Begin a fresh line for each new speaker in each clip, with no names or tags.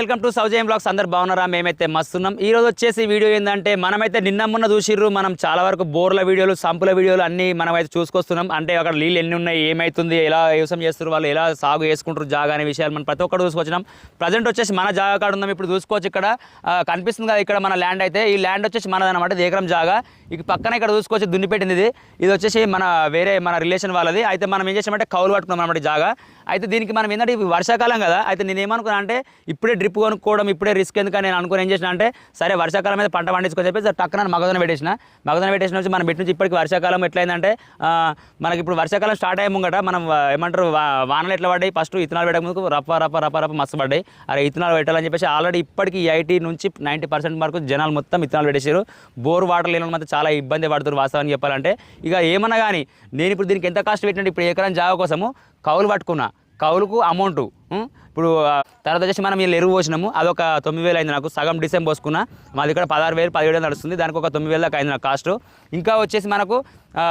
Welcome to సౌజయం blogs. అందరు బాగున్నారా? మేమైతే మస్తున్నాం. ఈ రోజు వచ్చేసి వీడియో ఏంటంటే మనమైతే నిన్న మొన్న చూసిర్రు మనం చాలా వరకు బోర్ల వీడియోలు సంపుల వీడియోలు అన్ని మనమైతే చూసుకొస్తున్నాం. అంటే అక్కడ నీళ్ళు ఎన్ని ఉన్నాయి ఏమైతుంది ఎలా వ్యవసాయం చేస్తున్నారు వాళ్ళు ఎలా సాగు చేసుకుంటారు జాగా అనే విషయాలు మనం ప్రతి ఒక్కరు చూసుకొచ్చినాం. ప్రజెంట్ వచ్చేసి మన జాగా కాడ ఉందాం ఇప్పుడు చూసుకోవచ్చు ఇక్కడ కనిపిస్తుంది కదా ఇక్కడ మన ల్యాండ్ అయితే. ఈ ల్యాండ్ వచ్చేసి మనదనమాట ఇది జాగా. ఇక పక్కన ఇక్కడ చూసుకోవచ్చు దున్నిపెట్టింది ఇది. ఇది వచ్చేసి మన వేరే మన రిలేషన్ వాళ్ళది. అయితే మనం ఏం చేసామంటే కౌలు పట్టుకున్నాం అనమాట జాగా. అయితే దీనికి మనం ఏంటంటే వర్షాకాలం కదా. అయితే నేను ఏమనుకున్నా అంటే ఇప్పుడే డ్రిప్ కొనుక్కోవడం ఇప్పుడే రిస్క్ ఎందుకని నేను అనుకుని ఏం చేసిన అంటే సరే వర్షాకాలం మీద పంట పండించుకొని చెప్పేసి టక్కన మగదన పెట్టేసిన. మగదన పెట్టేసిన వచ్చి మనం పెట్టి నుంచి ఇప్పటికి వర్షాకాలం ఎట్లయిందంటే మనకి ఇప్పుడు వర్షాకాలం స్టార్ట్ అయ్యే ముంగట మనం ఏమంటారు వానలు ఎట్లా పడ్డాయి? ఫస్ట్ ఇత్తనాలు పెట్టక ముందుకు రప్ప రప్ప రప్ప రప్ప మస్తు పడ్డాయి. అరే ఇత్తనాలు పెట్టాలని చెప్పేసి ఆల్రెడీ ఇప్పటికి ఐటీ నుంచి నైంటీ పర్సెంట్ వరకు జనాలు మొత్తం ఇత్తనాలు పెట్టేశారు. బోర్ వాటర్ లేని మాత్రం చాలా ఇబ్బంది పడుతున్నారు వాస్తవాన్ని చెప్పాలంటే. ఇక ఏమన్నా కానీ నేను ఇప్పుడు దీనికి ఎంత కాస్ట్ పెట్టినట్టు ఇప్పుడు ఎకరం జాగా కోసము కౌలు పట్టుకున్నా. కౌలుకు అమౌంట్ ఇప్పుడు తర్వాత వచ్చేసి మనం వీళ్ళు ఎరువు పోసినాము. అదొక తొమ్మిది వేలు అయింది నాకు. సగం డిసెంబర్ పోసుకున్న. మాది ఇక్కడ పదహారు వేలు పదిహేడు వేలు నడుస్తుంది. దానికి ఒక తొమ్మిది వేల దాకా అయింది నాకు కాస్ట్. ఇంకా వచ్చేసి మనకు ఆ,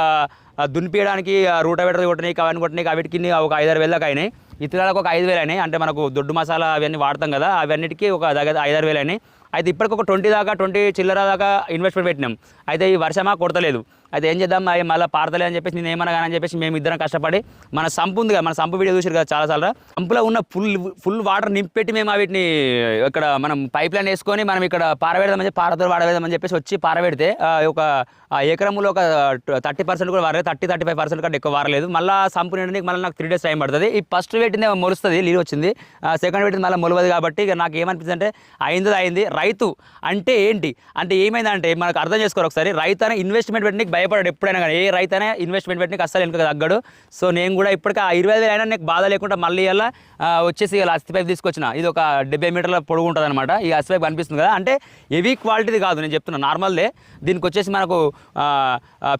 దున్నిపియడానికి రూట వెటర్ కొట్టడానికి అవన్నీ కొట్టినాయి. అవిటికి ఒక ఐదారు వేలు దాకా అయినాయి. ఇతరులకు ఒక ఐదు వేలు అయినాయి. అంటే మనకు దొడ్డు మసాలా అవన్నీ వాడతాం కదా అవన్నిటికీ ఒక దగ్గర ఐదారు వేలు అయినాయి. అయితే ఇప్పటికి ఒక ట్వంటీ దాకా ట్వంటీ చిల్లర దాకా ఇన్వెస్ట్మెంట్ పెట్టినాం. అయితే ఈ వర్షమా కొడతలేదు. అయితే ఏం చేద్దాం అవి మళ్ళీ పారతలే అని చెప్పేసి నేను ఏమన్నా అని చెప్పేసి మేము ఇద్దరం కష్టపడి మన సంపు ఉంది కదా మన సంపు వీడియో చూసారు కదా చాలాసార్లు సంపులో ఉన్న ఫుల్ ఫుల్ వాటర్ నింపెట్టి మేము వీటిని ఇక్కడ మనం పైప్ లైన్ వేసుకొని మనం ఇక్కడ పారవేడదామని చెప్పి పారతో వాడవేద్దామని చెప్పేసి వచ్చి పారవేడితే ఆ, ఒక ఎకరములో ఎకరంలో ఒక థర్టీ పర్సెంట్ కూడా వారలేదు థర్టీ థర్టీ ఫైవ్ పర్సెంట్ కంటే ఎక్కువ వారలేదు మళ్ళీ సంపు నిండడానికి మళ్ళీ నాకు త్రీ డేస్ టైం పడుతుంది. ఈ ఫస్ట్ పెట్టింది మొలుస్తుంది నీళ్ళు వచ్చింది. సెకండ్ పెట్టింది మళ్ళీ మొలవదు కాబట్టి ఇక నాకు ఏమనిపిస్తుంది అంటే అయింది అయింది. రైతు అంటే ఏంటి? అంటే ఏమైందంటే మనకు అర్థం చేసుకోరు ఒకసారి. రైతు అనే ఇన్వెస్ట్మెంట్ పెట్టడానికి భయపడాడు ఎప్పుడైనా కానీ. ఏ రైతైనా ఇన్వెస్ట్మెంట్ పెట్టిన అస్సలు వెనుక తగ్గడు. సో నేను కూడా ఇప్పటికీ ఆ ఇరవై అయినా నాకు బాధ లేకుండా మళ్ళీ ఇలా వచ్చేసి ఇలా అస్థి పైపు తీసుకొచ్చిన. ఇది ఒక డెబ్బై మీటర్ల పొడుగు ఉంటుంది అనమాట ఈ అస్థి పైపు కనిపిస్తుంది కదా. అంటే హెవీ క్వాలిటీది కాదు నేను చెప్తున్నా. నార్మల్దే. దీనికి వచ్చేసి మనకు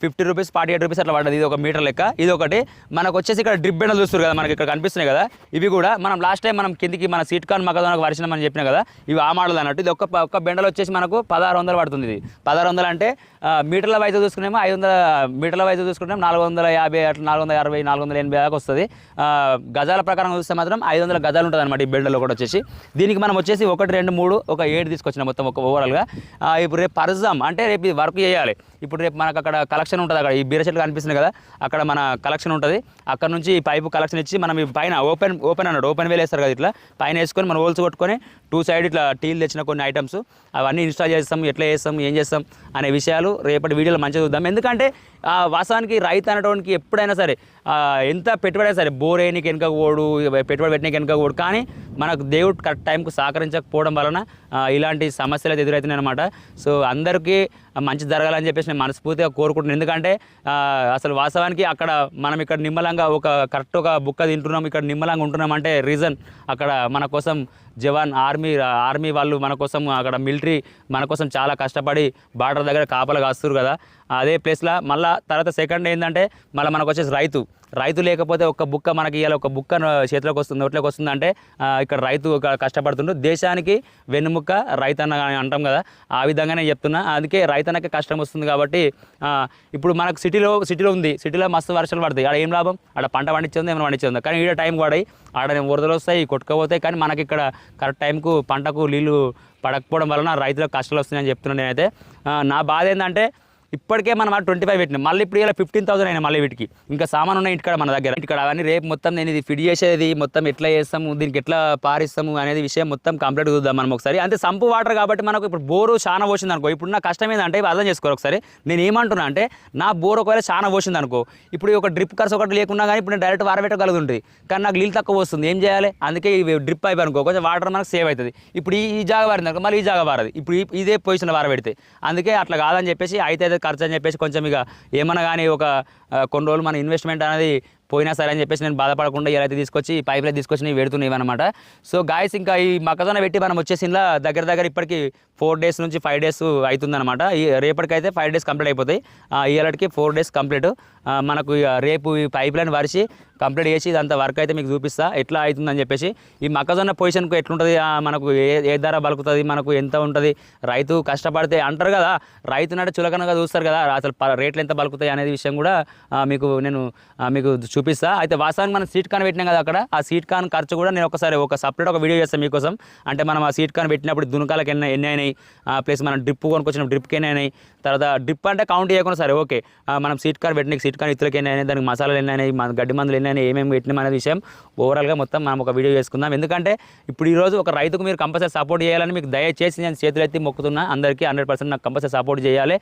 fifty rupees forty eight rupees అట్లా పడ్డది. ఇది ఒక మీటర్ లెక్క. ఇది ఒకటి. మనకు వచ్చేసి ఇక్కడ డ్రిప్ బెండలు చూస్తారు కదా మనకి ఇక్కడ కనిపిస్తున్నాయి కదా. ఇవి కూడా మనం లాస్ట్ టైం మనం కిందికి మన సీట్ కాన్ మగదానికి వర్షం అని చెప్పిన కదా ఇవి ఆ మోడల్ అన్నట్టు. ఇది ఒక్క ఒక్క బెండలు వచ్చేసి మనకు పదహారు వందలు పడుతుంది ఇది. పదహారు వందలు అంటే మీటర్ల వైజ్ చూసుకునేమో ఐదు వందల మీటర్ల వైజ్ చూసుకుంటే నాలుగు వందల యాభై అట్లా నాలుగు వందల అరవై నాలుగు వందల ఎనభై దాకా వస్తుంది. గజాల ప్రకారం చూస్తే మాత్రం ఐదు వందల గజాలు ఉంటుంది అనమాట ఈ బెండలో కూడా వచ్చేసి. దీనికి మనం వచ్చేసి ఒకటి రెండు మూడు ఒక ఏడు తీసుకొచ్చిన మొత్తం ఒక ఓవరాల్గా ఇప్పుడు రేపు పరుద్దాం అంటే రేపు ఇది వర్క్ చేయాలి. ఇప్పుడు రేపు మనకు అక్కడ కలెక్షన్ ఉంటుంది అక్కడ. ఈ బీర చెట్లు కనిపిస్తుంది కదా అక్కడ మన కలెక్షన్ ఉంటుంది. అక్కడ నుంచి ఈ పైపు కలెక్షన్ ఇచ్చి మనం ఈ పైన ఓపెన్ ఓపెన్ అన్నాడు. ఓపెన్ వేలేస్తారు వేస్తారు కదా ఇట్లా. పైన వేసుకొని మనం హోల్స్ కొట్టుకొని టూ సైడ్ ఇట్లా టీలు తెచ్చిన కొన్ని ఐటమ్స్ అవన్నీ ఇన్స్టాల్ చేస్తాం. ఎట్లా చేస్తాం ఏం చేస్తాం అనే విషయాలు రేపటి వీడియోలో మంచిగా చూద్దాం. ఎందుకు ఎందుకంటే ఆ, వాస్తవానికి రైతు అనేటోనికి ఎప్పుడైనా సరే ఎంత పెట్టుబడి సరే బోర్ వేయనికి వెనక పోడు పెట్టుబడి పెట్టడానికి వెనక పోడు. కానీ మనకు దేవుడు కరెక్ట్ టైంకు సహకరించకపోవడం వలన ఇలాంటి సమస్యలు అయితే ఎదురవుతున్నాయి అనమాట సో అందరికీ మంచి జరగాలని చెప్పేసి నేను మనస్ఫూర్తిగా కోరుకుంటున్నాను. ఎందుకంటే అసలు వాస్తవానికి అక్కడ మనం ఇక్కడ నిమ్మలంగా ఒక కరెక్ట్ ఒక బుక్క తింటున్నాం ఇక్కడ నిమ్మలంగా ఉంటున్నాం అంటే రీజన్ అక్కడ మన కోసం జవాన్ ఆర్మీ ఆర్మీ వాళ్ళు మన కోసం అక్కడ మిలిటరీ మన కోసం చాలా కష్టపడి బార్డర్ దగ్గర కాపలు కాస్తారు కదా. అదే ప్లేస్లో మళ్ళీ తర్వాత సెకండ్ ఏంటంటే మళ్ళీ మనకు వచ్చేసి రైతు. రైతు లేకపోతే ఒక బుక్క మనకి ఇవాళ ఒక బుక్క చేతిలోకి వస్తుంది నోట్లోకి వస్తుంది అంటే ఇక్కడ రైతు కష్టపడుతుండు. దేశానికి వెన్నుముక్క రైతన్న అని అంటాం కదా ఆ విధంగానే చెప్తున్నా. అందుకే రైతన్నకి కష్టం వస్తుంది కాబట్టి ఇప్పుడు మనకు సిటీలో సిటీలో ఉంది. సిటీలో మస్తు వర్షాలు పడతాయి. ఆడ ఏం లాభం? ఆడ పంట పండించింది ఏమైనా పండించింది? కానీ ఈడ టైం పడాయి. ఆడ వరదలు వస్తాయి కొట్టుకపోతాయి. కానీ మనకి ఇక్కడ కరెక్ట్ టైంకు పంటకు నీళ్ళు పడకపోవడం వలన రైతులకు కష్టాలు వస్తున్నాయని చెప్తున్నాను నేనైతే. నా బాధ ఏంటంటే ఇప్పటికే మనం ట్వంటీ ఫైవ్ పెట్టినాం. మళ్ళీ ఇప్పుడు ఇలా ఫిఫ్టీన్ థౌసండ్ అయినా మళ్ళీ వీటికి. ఇంకా సామాన్ ఉన్నాయి ఇంటికాడ మన దగ్గర. ఇక్కడ అవన్నీ రేపు మొత్తం నేను ఇది ఫిట్ చేసేది మొత్తం ఎట్లా చేస్తాము దీనికి ఎట్లా పారిస్తాము అనేది విషయం మొత్తం కంప్లీట్ చూద్దాం మనం ఒకసారి. అంటే సంపు వాటర్ కాబట్టి మనకు ఇప్పుడు బోరు చాలా పోసింది అనుకో. ఇప్పుడు నా కష్టం ఏంటంటే అర్థం చేసుకోరు ఒకసారి. నేను ఏమంటున్నా అంటే నా బోర్ ఒకవేళ చాలా పోసింది అనుకో ఇప్పుడు ఒక డ్రిప్ ఖర్చు ఒకటి లేకున్నా కానీ ఇప్పుడు నేను డైరెక్ట్ వారబెట్టగలుగుతుంది కానీ నాకు నీళ్ళు తక్కువ వస్తుంది. ఏం చేయాలి? అందుకే ఇవి డ్రిప్ అయిపోయి అనుకో కొంచెం వాటర్ మనకు సేవ్ అవుతుంది ఇప్పుడు ఈ జాగా వారింది అనుకో మళ్ళీ ఈ జాగా వారది. ఇప్పుడు ఇదే పొజిషన్ వారబెడితే అందుకే అట్లా కాదని చెప్పేసి అయితే ఖర్చు అని చెప్పేసి కొంచెం ఇక ఏమన్నా కానీ ఒక కొన్ని రోజులు మన ఇన్వెస్ట్మెంట్ అనేది పోయినా సరే అని చెప్పేసి నేను బాధపడకుండా ఇలా అయితే తీసుకొచ్చి పైప్ లైన్ తీసుకొచ్చి పెడుతున్నాయి అనమాట సో గాయస్ ఇంకా ఈ మక్కజొన్న పెట్టి మనం వచ్చేసిందా దగ్గర దగ్గర ఇప్పటికి ఫోర్ డేస్ నుంచి ఫైవ్ డేస్ అవుతుందన్నమాట. ఈ రేపటికైతే ఫైవ్ డేస్ కంప్లీట్ అయిపోతాయి. ఆ, అలర్ట్కి ఫోర్ డేస్ కంప్లీట్ మనకు రేపు ఈ పైప్ లైన్ వరిసి కంప్లీట్ చేసి ఇదంతా వర్క్ అయితే మీకు చూపిస్తా. ఎట్లా అవుతుందని చెప్పేసి ఈ మొక్కజొన్న పొజిషన్కు ఎట్లుంటుంది? మనకు ఏ ఏ ధర బలుకుతుంది మనకు ఎంత ఉంటుంది? రైతు కష్టపడితే అంటారు కదా రైతు నాటి చులకనగా చూస్తారు కదా అసలు ప- రేట్లు ఎంత బలుకుతాయి అనేది విషయం కూడా మీకు నేను మీకు చూపిస్తా. అయితే వాస్తవానికి మనం సీట్ కాన్ పెట్టినాం కదా అక్కడ ఆ సీట్ కాన్ ఖర్చు కూడా నేను ఒకసారి ఒక సపరేట్ ఒక వీడియో చేస్తాను మీకోసం. అంటే మనం ఆ సీట్ కాన్ పెట్టినప్పుడు దునకాలకు ఎన్ని ఎన్ని అయినాయి? ప్లస్ మనం డ్రిప్ కొనుక్కొచ్చిన డ్రిప్కి ఎన్ని అయినాయి? తర్వాత డ్రిప్ అంటే కౌంట్ చేయకుండా సరే ఓకే మనం సీట్ కాన్ పెట్టిన సీట్ ఇతరులకు ఇతరులకి ఎన్ని అయినాయి దానికి మసాలాలు ఎన్ని అయినాయి గడ్డి మందులు ఎన్ని అయినాయి ఏమేమి పెట్టినాం అనే విషయం ఓవరాల్గా మొత్తం మనం ఒక వీడియో చేసుకుందాం. ఎందుకంటే ఇప్పుడు ఈరోజు ఒక రైతుకు మీరు కంపల్సరీ సపోర్ట్ చేయాలని మీకు దయచేసి నేను చేతులైతే మొక్కుతున్నా. అందరికీ హండ్రెడ్ పర్సెంట్ నాకు కంపల్సరీ సపోర్ట్ చేయాలి.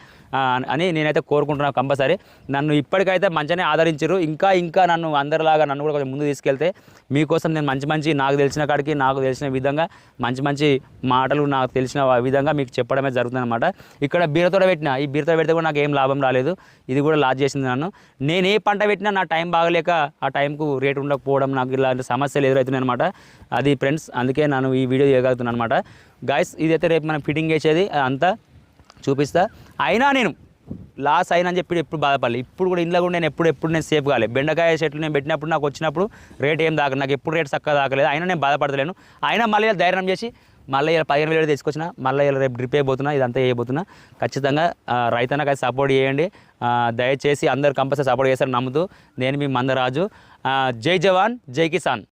అని నేనైతే కోరుకుంటున్నాను కంపల్సరీ నన్ను ఇప్పటికైతే మంచిగానే ఆదరించరు ఇంకా ఇంకా నన్ను అందరిలాగా నన్ను కూడా కొంచెం ముందు తీసుకెళ్తే మీకోసం నేను మంచి మంచి నాకు తెలిసిన కాడికి నాకు తెలిసిన విధంగా మంచి మంచి మాటలు నాకు తెలిసిన విధంగా మీకు చెప్పడమే జరుగుతుంది అనమాట ఇక్కడ బీరతోడ పెట్టిన ఈ బీరతోడ పెడితే కూడా నాకు ఏం లాభం రాలేదు. ఇది కూడా లాస్ చేసింది నన్ను. నేను ఏ పంట పెట్టినా నా టైం బాగలేక ఆ టైంకు రేటు ఉండకపోవడం నాకు ఇలా ఇలాంటి సమస్యలు ఎదురవుతున్నాయి అనమాట అది ఫ్రెండ్స్ అందుకే నేను ఈ వీడియో చేయగలుగుతున్నాను అనమాట గాయస్ ఇదైతే రేపు మనం ఫిట్టింగ్ చేసేది అంతా చూపిస్తా. అయినా నేను లాస్ అయినా అని చెప్పి ఎప్పుడు బాధపడాలి. ఇప్పుడు కూడా ఇంట్లో కూడా నేను ఎప్పుడు ఎప్పుడు నేను సేఫ్ కాలేదు బెండకాయ చెట్లు నేను పెట్టినప్పుడు నాకు వచ్చినప్పుడు రేట్ ఏం దాకా నాకు ఎప్పుడు రేట్ చక్కగా దాకలేదు. అయినా నేను బాధపడలేను అయినా మళ్ళీ ధైర్యం చేసి మళ్ళీ ఇలా పదిహేను వేలు తీసుకొచ్చిన మళ్ళీ ఇలా రేపు డ్రిప్ అయిపోతున్నా ఇదంతా వేయబోతున్నా ఖచ్చితంగా ఆ, రైతన్నకు అది సపోర్ట్ చేయండి. దయచేసి అందరు కంపల్సరీ సపోర్ట్ చేస్తారు నమ్ముతూ నేను మీ మందరాజు. జై జవాన్ జై కిసాన్.